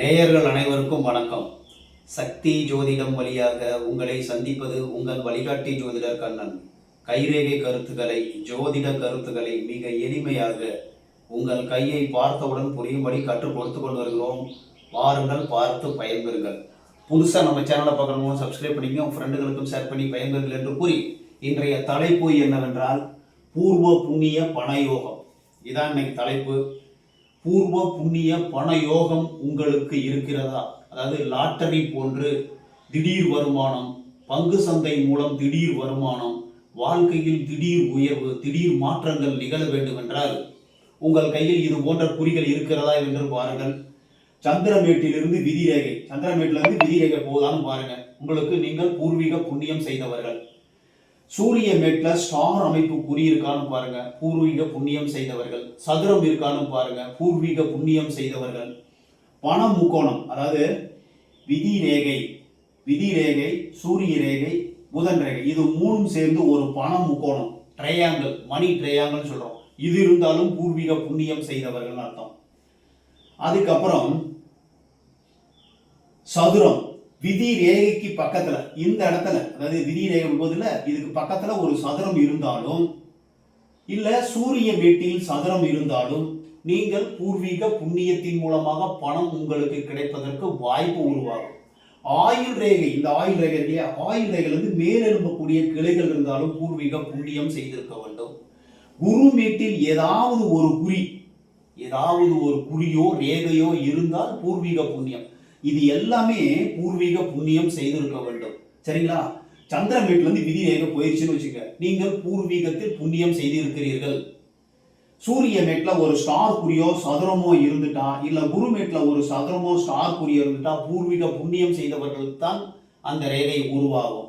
நேயர்கள் அனைவருக்கும் வணக்கம். சக்தி ஜோதிடம் வழியாக உங்களை சந்திப்பது உங்கள் வழிகாட்டி ஜோதிடர் கண்ணன். கைரேகை கருத்துக்களை ஜோதிட கருத்துக்களை மிக எளிமையாக உங்கள் கையை பார்த்தவுடன் புரியும்படி கற்றுக் கொடுத்து கொண்டு வருகிறோம். வாருங்கள் பார்த்து பயன்பெறுங்கள். புதுசாக நம்ம சேனலை பார்க்கணும் சப்ஸ்கிரைப் பண்ணிங்க உங்கள் ஃப்ரெண்டுகளுக்கும் ஷேர் பண்ணி பயன்பெறுங்கள் என்று கூறி இன்றைய தலைப்பு என்னவென்றால் பூர்வ புண்ணிய பணயோகம். இதான் இன்னைக்கு தலைப்பு. பூர்வ புண்ணிய பண யோகம் உங்களுக்கு இருக்கிறதா? அதாவது லாட்டரி போன்று திடீர் வருமானம் பங்கு சந்தை மூலம் திடீர் வருமானம் வாழ்க்கையில் திடீர் உயர்வு திடீர் மாற்றங்கள் நிகழ வேண்டும் என்றால் உங்கள் கையில் இது போன்ற குறிகள் இருக்கிறதா என்று பாருங்கள். சந்திரமேட்டிலிருந்து விதிரேகை சந்திரமேட்டிலிருந்து விதிரேகை போதான்னு பாருங்க. உங்களுக்கு நீங்கள் பூர்வீக புண்ணியம் செய்தவர்கள். சூரிய மேட்ல ஸ்டார் அமைப்பு குறியிருக்கான்னு பாருங்க. பூர்வீக புண்ணியம் செய்தவர்கள். சதுரம் இருக்கான்னு பாருங்க. பூர்வீக புண்ணியம் செய்தவர்கள். பண முக்கோணம் அதாவது விதி ரேகை விதி ரேகை சூரிய ரேகை புதன் ரேகை இது மூணும் சேர்ந்து ஒரு பண முக்கோணம் ட்ரையாங்கிள் மணி ட்ரையாங்கிள் சொல்றோம். இது இருந்தாலும் பூர்வீக புண்ணியம் செய்தவர்கள் அர்த்தம். அதுக்கப்புறம் சதுரம். விதி ரேகைக்கு பக்கத்துல இந்த இடத்துல அதாவது விதி ரேகை போதுல இதுக்கு பக்கத்துல ஒரு சதுரம் இருந்தாலும் இல்ல சூரிய வீட்டில் சதுரம் இருந்தாலும் நீங்கள் பூர்வீக புண்ணியத்தின் மூலமாக பணம் உங்களுக்கு கிடைப்பதற்கு வாய்ப்பு உருவாகும். ஆயுள் ரேகை இந்த ஆயுள் ரேகை இல்லையா? ஆயுள் ரேகையில வந்து மேலெழும்பக்கூடிய கிளைகள் இருந்தாலும் பூர்வீக புண்ணியம் செய்திருக்க வேண்டும். குரு வீட்டில் ஏதாவது ஒரு குறி ஏதாவது ஒரு குறியோ ரேகையோ இருந்தால் பூர்வீக புண்ணியம். இது எல்லாமே பூர்வீக புண்ணியம் செய்திருக்க வேண்டும். சரிங்களா? சந்திரன் வீட்டுல இருந்து விதி ரேகை போயிடுச்சுன்னு வச்சுக்க நீங்கள் பூர்வீகத்தில் புண்ணியம் செய்திருக்கிறீர்கள். சூரிய மேட்ல ஒரு ஸ்டார் குறியோ சதுரமோ இருந்துட்டா இல்ல குரு மேட்ல ஒரு சதுரமோ ஸ்டார் குறியோ இருந்துட்டா பூர்வீக புண்ணியம் செய்தவர்களுக்கு தான் அந்த ரேகை உருவாகும்.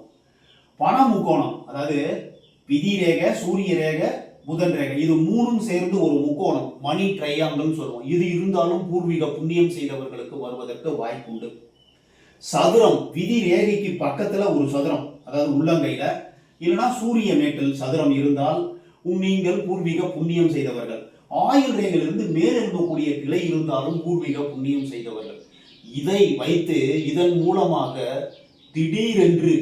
பண முக்கோணம் அதாவது விதி ரேகை சூரிய ரேகை புதன் ரேகை. இது மூணும் சேர்ந்து ஒரு முக்கோணம் மணி ட்ரையாங்கல்னு சொல்லுவோம். இது இருந்தாலும் பூர்வீக புண்ணியம் செய்தவர்களுக்கு வருவதற்கு வாய்ப்புண்டு. சதுரம் விதி ரேகைக்கு பக்கத்துல ஒரு சதுரம் அதாவது உள்ளங்கையில. இல்லைன்னா சூரிய மேட்டில் சதுரம் இருந்தால் நீங்கள் பூர்வீக புண்ணியம் செய்தவர்கள். ஆயுள் ரேகையிலிருந்து மேலெழும்பக்கூடிய கிளை இருந்தாலும் பூர்வீக புண்ணியம் செய்தவர்கள். இதை வைத்து இதன் மூலமாக திடீரென்று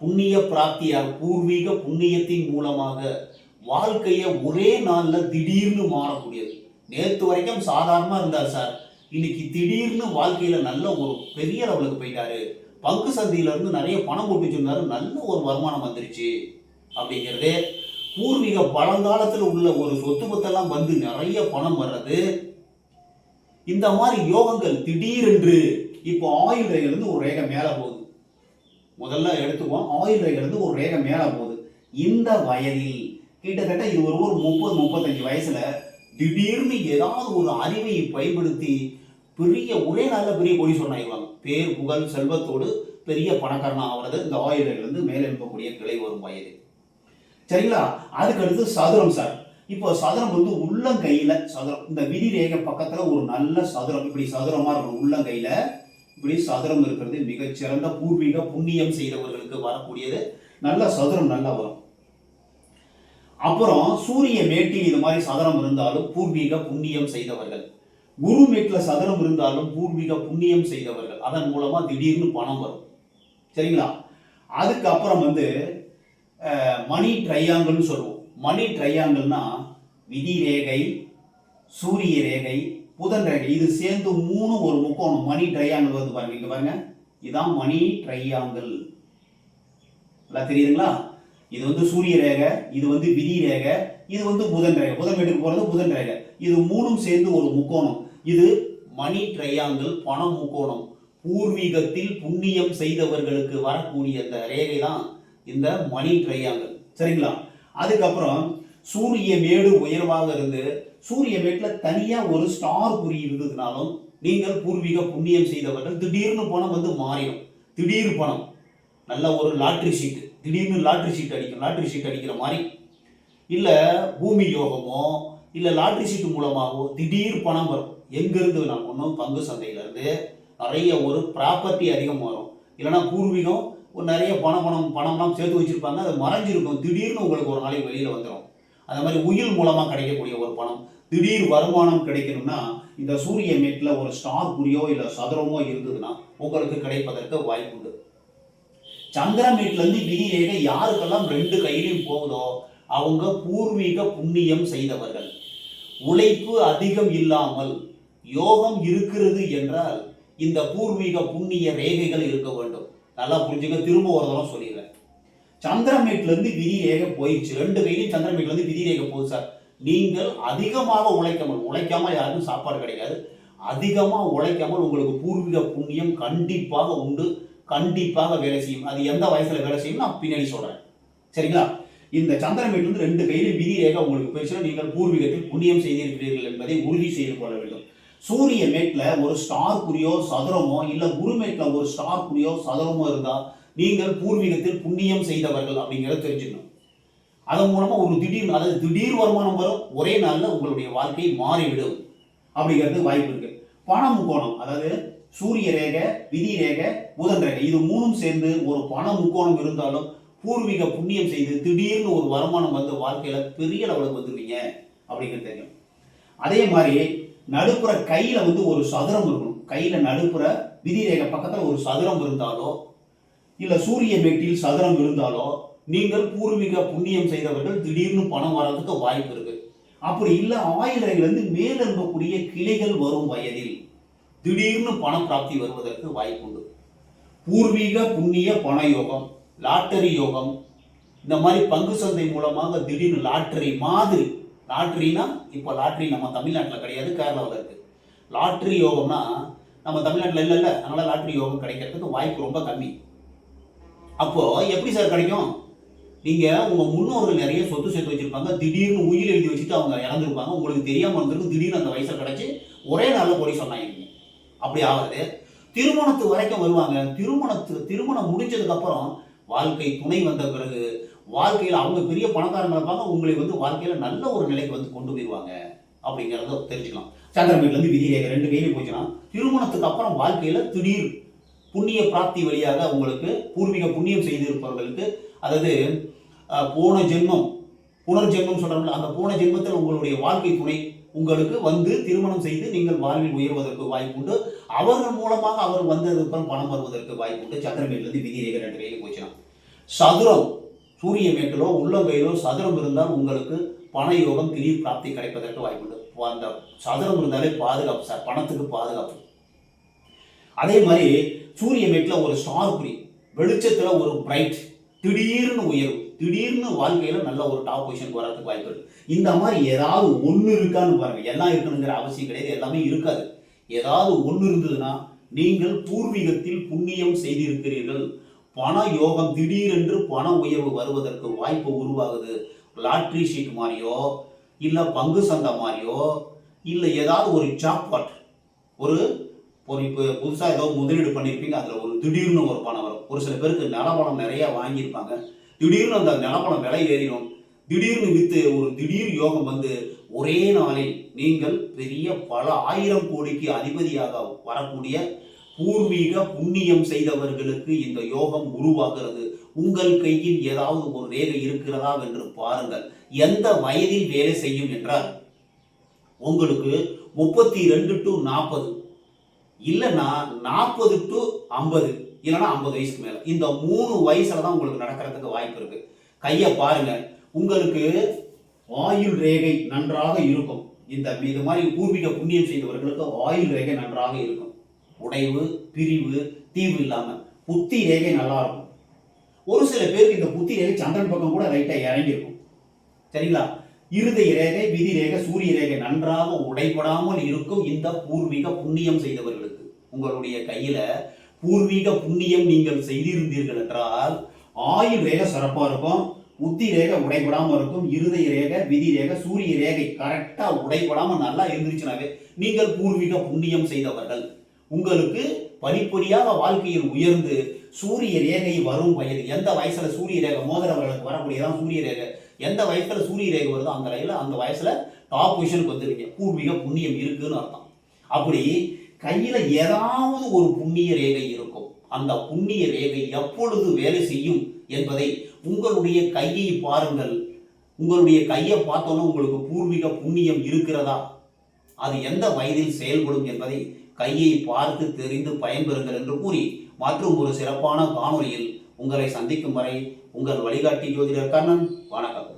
புண்ணிய பிராப்தியாக பூர்வீக புண்ணியத்தின் மூலமாக வாழ்க்கையை ஒரே நாளில் திடீர்னு மாறக்கூடியது. நேற்று வரைக்கும் சாதாரணமாக இருந்தார் சார். இன்னைக்கு திடீர்னு வாழ்க்கையில் நல்ல ஒரு பெரிய லெவலுக்கு போயிட்டாரு. பங்கு சந்தையிலேருந்து நிறைய பணம் போட்டு வச்சிருந்தாரு. நல்ல ஒரு வருமானம் வந்துருச்சு அப்படிங்கிறது பூர்வீக பழங்காலத்தில் உள்ள ஒரு சொத்து பத்தெல்லாம் வந்து நிறைய பணம் வர்றது. இந்த மாதிரி யோகங்கள் திடீரென்று இப்போ ஆயுள் ரேகிலிருந்து ஒரு ரேகை மேலே போகுது. முதல்ல எடுத்துக்குவோம். ஆயுள் ரேகிலிருந்து ஒரு ரேகை மேலே போகுது. இந்த வயதில் கிட்டத்தட்ட இது ஒரு ஒரு முப்பது முப்பத்தஞ்சு வயசுல திடீர்னு ஏதாவது ஒரு அறிவை பயன்படுத்தி பெரிய ஒரே நல்ல பெரிய கொடி சொன்னாங்க பேர் புகழ் செல்வத்தோடு பெரிய பணக்காரனா ஆகிறது இந்த ஆயுளிலிருந்து மேலே எழுப்பக்கூடிய கிளை வரும் வயது. சரிங்களா? அதுக்கடுத்து சதுரம் சார். இப்போ சதுரம் வந்து உள்ளங்கையில சதுரம். இந்த விதி ரேகை பக்கத்துல ஒரு நல்ல சதுரம். இப்படி சதுரமா இருக்கும். உள்ளங்கையில இப்படி சதுரம் இருக்கிறது. மிகச்சிறந்த பூர்வீக புண்ணியம் செய்தவர்களுக்கு வரக்கூடியது. நல்ல சதுரம் நல்லா வரும். அப்புறம் சூரிய மேட்டில் இது மாதிரி சதனம் இருந்தாலும் பூர்வீக புண்ணியம் செய்தவர்கள். குரு மேட்டில் சதனம் இருந்தாலும் பூர்வீக புண்ணியம் செய்தவர்கள். அதன் மூலமாக திடீர்னு பணம் வரும். சரிங்களா? அதுக்கப்புறம் வந்து மணி ட்ரையாங்கிள்னு சொல்லுவோம். மணி ட்ரையாங்கிள்னா விதி ரேகை சூரிய ரேகை புதன் ரேகை. இது சேர்ந்து மூணு ஒரு முக்கோணம் மணி ட்ரையாங்கிள் வந்து பாருங்க இங்கே பாருங்க. இதான் மணி ட்ரையாங்கிள் எல்லாம் தெரியுதுங்களா? இது வந்து சூரிய ரேகை இது வந்து விதி ரேகை இது வந்து புதன் ரேகை. புதன் வீட்டுக்கு போகிறது புதன் ரேகை. இது மூணும் சேர்ந்து ஒரு முக்கோணம். இது மணி ட்ரையாங்கிள் பண முக்கோணம். பூர்வீகத்தில் புண்ணியம் செய்தவர்களுக்கு வரக்கூடிய இந்த ரேகை தான் இந்த மணி ட்ரையாங்கிள். சரிங்களா? அதுக்கப்புறம் சூரிய மேடு உயர்வாக இருந்து சூரிய மேட்டில் தனியாக ஒரு ஸ்டார் குறி இருந்ததுனாலும் நீங்கள் பூர்வீக புண்ணியம் செய்தவர்கள் திடீர்னு பணம் வந்து மாறிடும். திடீர் பணம். நல்ல ஒரு லாட்ரி சீட்டு. திடீர்னு லாட்ரி சீட் அடிக்கும் லாட்ரி சீட் அடிக்கிற மாதிரி. இல்லை பூமி யோகமோ இல்லை லாட்ரி சீட்டு மூலமாகவோ திடீர் பணம் வரும். எங்கேருந்து? நான் ஒன்றும் பங்கு சந்தையிலேருந்து. நிறைய ஒரு ப்ராப்பர்ட்டி அதிகம் வரும். இல்லைன்னா பூர்வீகம் ஒரு நிறைய பணம் பணம் பணம்லாம் சேர்த்து வச்சுருப்பாங்க. அது மறைஞ்சிருக்கும். திடீர்னு உங்களுக்கு ஒரு நாளைக்கு வெளியில் வந்துடும் அந்த மாதிரி உயில் மூலமாக கிடைக்கக்கூடிய ஒரு பணம். திடீர் வருமானம் கிடைக்கணும்னா இந்த சூரிய மேட்டில் ஒரு ஸ்டார் குறியோ இல்லை சதுரமோ இருந்ததுன்னா உங்களுக்கு கிடைப்பதற்கு வாய்ப்புண்டு. சந்திர வீட்டிலேருந்து விதி யாருக்கெல்லாம் ரெண்டு கையிலையும் போகுதோ அவங்க பூர்வீக புண்ணியம் செய்தவர்கள். உழைப்பு அதிகம் இல்லாமல் யோகம் இருக்கிறது என்றால் இந்த பூர்வீக புண்ணிய ரேகைகள் இருக்க வேண்டும். நல்லா புரிஞ்சுங்க திரும்ப ஒரு தடவை சொல்லிடுறேன். சந்திரமேட்ல வீட்டிலேருந்து விதி ரேகை போயிடுச்சு. ரெண்டு கையிலும் சந்திரமேட்ல இருந்து விதி ரேகை போகுது சார். நீங்கள் அதிகமாக உழைக்காமல் உழைக்காமல் யாருக்கும் சாப்பாடு கிடைக்காது. அதிகமாக உழைக்காமல் உங்களுக்கு பூர்வீக புண்ணியம் கண்டிப்பாக உண்டு. கண்டிப்பாக வேலை செய்யும். அது எந்த வயசுல வேலை செய்யும் நான் பின்னாடி சொல்றேன். சரிங்களா? இந்த சந்திரமேட்ல வந்து ரெண்டு கையிலும் விதி ரேகை உங்களுக்கு போயிடுச்சுன்னா நீங்கள் பூர்வீகத்தில் புண்ணியம் செய்திருக்கிறீர்கள் என்பதை உறுதி செய்து கொள்ள வேண்டும். சூரிய மேட்ல ஒரு ஸ்டார் குறியோ சதுரமோ இல்ல குருமேட்ல ஒரு ஸ்டார் குறியோ சதுரமோ இருந்தா நீங்கள் பூர்வீகத்தில் புண்ணியம் செய்தவர்கள் அப்படிங்கிறத தெரிஞ்சுக்கணும். அதன் மூலமா ஒரு திடீர் அதாவது திடீர் வருமானம் வரும் ஒரே நாள்ல உங்களுடைய வாழ்க்கை மாறிவிடும் அப்படிங்கிறது வாய்ப்பு இருக்கு. பணம் கோணம் அதாவது சூரிய ரேகை விதி ரேகை புதன் ரேகை. இது மூணும் சேர்ந்து ஒரு பண முக்கோணம் இருந்தாலும் பூர்வீக புண்ணியம் செய்து திடீர்னு ஒரு வருமானம் வந்து வாழ்க்கையில பெரிய லெவலுக்கு வந்துருவீங்க அப்படிங்கிறது தெரியும். அதே மாதிரி நடுப்புற கையில வந்து ஒரு சதுரம் இருக்கணும். கையில நடுப்புற விதி ரேகை பக்கத்துல ஒரு சதுரம் இருந்தாலோ இல்ல சூரிய மேட்டில் சதுரம் இருந்தாலோ நீங்கள் பூர்வீக புண்ணியம் செய்தவர்கள் திடீர்னு பணம் வர்றதுக்கு வாய்ப்பு இருக்கு. அப்படி இல்லை ஆயுள் ரேகையிலிருந்து மேல் இருக்கக்கூடிய கிளைகள் வரும் வயதில். திடீர்னு பணம் பிராப்தி வருவதற்கு வாய்ப்புண்டு. பூர்வீக புண்ணிய பண யோகம் லாட்டரி யோகம் இந்த மாதிரி பங்கு சந்தை மூலமாக திடீர்னு லாட்டரி மாதிரி லாட்ரினா இப்போ லாட்ரி நம்ம தமிழ்நாட்டில் கிடையாது கேரளாவில் இருக்கு. லாட்ரி யோகம்னா நம்ம தமிழ்நாட்டில் இல்லைல்ல அதனால லாட்ரி யோகம் கிடைக்கிறதுக்கு வாய்ப்பு ரொம்ப கம்மி. அப்போ எப்படி சார் கிடைக்கும்? நீங்க உங்க முன்னோர்கள் நிறைய சொத்து சேர்த்து வச்சிருப்பாங்க திடீர்னு உயிர் எழுதி வச்சுட்டு அவங்க இறந்துருப்பாங்க. உங்களுக்கு தெரியாம இருந்திருக்கும் திடீர்னு அந்த வயசில் கிடைச்சி ஒரே நாளில் போய் சொன்னாங்க. அப்படி ஆகுது. திருமணத்து வரைக்கும் வருவாங்க. திருமணத்து திருமணம் முடிஞ்சதுக்கு அப்புறம் வாழ்க்கை துணை வந்த பிறகு வாழ்க்கையில் அவங்க பெரிய பணக்காரங்க இருப்பாங்க உங்களை வந்து வாழ்க்கையில் நல்ல ஒரு நிலைக்கு வந்து கொண்டு போயிடுவாங்க அப்படிங்கிறத தெரிஞ்சுக்கலாம். சந்திரமேட்ல இருந்து ரெண்டு கையிலும் போச்சுன்னா திருமணத்துக்கு அப்புறம் வாழ்க்கையில் திடீர் புண்ணிய பிராப்தி வழியாக உங்களுக்கு பூர்வீக புண்ணியம் செய்திருப்பவர்களுக்கு அதாவது போன ஜென்மம் புனர்ஜென்மம் சொல்றாங்கல்ல அந்த போன ஜென்மத்தில் உங்களுடைய வாழ்க்கை துணை உங்களுக்கு வந்து திருமணம் செய்து நீங்கள் வாழ்வில் உயர்வதற்கு வாய்ப்புண்டு. அவர்கள் மூலமாக அவர் வந்ததுக்கு அப்புறம் பணம் வருவதற்கு வாய்ப்பு உண்டு. விதி ரேகை ரெண்டு கையிலும் போச்சுன்னா சதுரம் சூரிய மேட்டிலோ உள்ளங்கையிலோ சதுரம் இருந்தால் உங்களுக்கு பண யோகம் திடீர் பிராப்தி கிடைப்பதற்கு வாய்ப்புண்டு அந்த சதுரம் இருந்தாலே பாதுகாப்பு சார் பணத்துக்கு பாதுகாப்பு. அதே மாதிரி சூரிய மேட்டில் ஒரு ஸ்டார் குறி வெளிச்சத்துல ஒரு பிரைட் திடீர்னு உயரும் திடீர்னு வாழ்க்கையில நல்ல ஒரு டாப் பொசிஷனுக்கு வர்றதுக்கு வாய்ப்பு இருக்கு இந்த மாதிரி ஏதாவது ஒண்ணு இருக்கான்னு பாருங்கள் எல்லாம் இருக்கணுங்கிற அவசியம் கிடையாது. எல்லாமே இருக்காது. ஏதாவது ஒன்று இருந்ததுன்னா நீங்கள் பூர்வீகத்தில் புண்ணியம் செய்திருக்கிறீர்கள். பண யோகம் திடீரென்று பண உயர்வு வருவதற்கு வாய்ப்பு உருவாகுது. லாட்ரி ஷீட் மாதிரியோ இல்லை பங்கு சந்தை மாதிரியோ இல்லை ஏதாவது ஒரு ஜாக்பாட் ஒரு ஒரு இப்போ புதுசாக ஏதோ முதலீடு பண்ணியிருப்பீங்க அதில் ஒரு திடீர்னு ஒரு பணம் வரும். ஒரு சில பேருக்கு நிலப்பணம் நிறையா வாங்கியிருப்பாங்க. திடீர்னு அந்த நிலப்பணம் விலை ஏறிடும். திடீர்னு விற்று ஒரு திடீர் யோகம் வந்து ஒரே நாளில் நீங்கள் பெரிய பல ஆயிரம் கோடிக்கு அதிபதியாக வரக்கூடிய பூர்வீக புண்ணியம் செய்தவர்களுக்கு இந்த யோகம் உருவாகிறது. உங்கள் கையில் ஏதாவது ஒரு ரேகை இருக்கிறதா என்று பாருங்கள். எந்த வயதில் வேலை செய்யும் என்றால் உங்களுக்கு முப்பத்தி ரெண்டு டு நாற்பது இல்லைன்னா நாற்பது டு ஐம்பது. இல்லைன்னா ஐம்பது வயசுக்கு மேலே. இந்த மூணு வயசுல தான் உங்களுக்கு நடக்கிறதுக்கு வாய்ப்பு இருக்கு. கையை பாருங்க. உங்களுக்கு ஆயுள் ரேகை நன்றாக இருக்கும். இந்த இது மாதிரி பூர்வீக புண்ணியம் செய்தவர்களுக்கு ஆயுள் ரேகை நன்றாக இருக்கும். உடைவு பிரிவு தீவு இல்லாமல் புத்தி ரேகை நல்லா இருக்கும். ஒரு சில பேருக்கு இந்த புத்தி ரேகை சந்திரன் பக்கம் கூட ரைட்டாக இறங்கியிருக்கும். சரிங்களா? இருதய ரேகை விதி ரேகை சூரிய ரேகை நன்றாக உடைபடாமல் இருக்கும் இந்த பூர்வீக புண்ணியம் செய்தவர்களுக்கு. உங்களுடைய கையில பூர்வீக புண்ணியம் நீங்கள் செய்திருந்தீர்கள் என்றால் ஆயுள் ரேகை சிறப்பாக இருக்கும். புத்தி ரேகை உடைபடாம இருக்கும் இருதய ரேகை விதி ரேகை சூரிய ரேகை கரெக்டா உடைபடாம நல்லா இருந்துச்சுனாவே நீங்கள் பூர்வீக புண்ணியம் செய்தவர்கள். உங்களுக்கு படிப்படியாக வாழ்க்கையில் உயர்ந்து சூரிய ரேகை வரும் வயது எந்த வயசுல சூரிய ரேகை மோதிரவர்களுக்கு வரக்கூடியதான் சூரிய ரேகை எந்த வயசுல சூரிய ரேகை வருதோ அந்த ரயில அந்த வயசுல டாப் பொசிஷனுக்கு வந்துருக்கீங்க பூர்வீக புண்ணியம் இருக்குன்னு அர்த்தம். அப்படி கையில ஏதாவது ஒரு புண்ணிய ரேகை இருக்கும் அந்த புண்ணிய ரேகை எப்பொழுது வேலை செய்யும் என்பதை உங்களுடைய கையை பாருங்கள். உங்களுடைய கையை பார்த்தோன்னா உங்களுக்கு பூர்வீக புண்ணியம் இருக்கிறதா? அது எந்த வயதில் செயல்படும் என்பதை கையை பார்த்து தெரிந்து பயன்பெறுங்கள் என்று கூறி மற்றும் ஒரு சிறப்பான காணொளியில் உங்களை சந்திக்கும் வரை உங்கள் வழிகாட்டி ஜோதிடர் கண்ணன். வணக்கம்.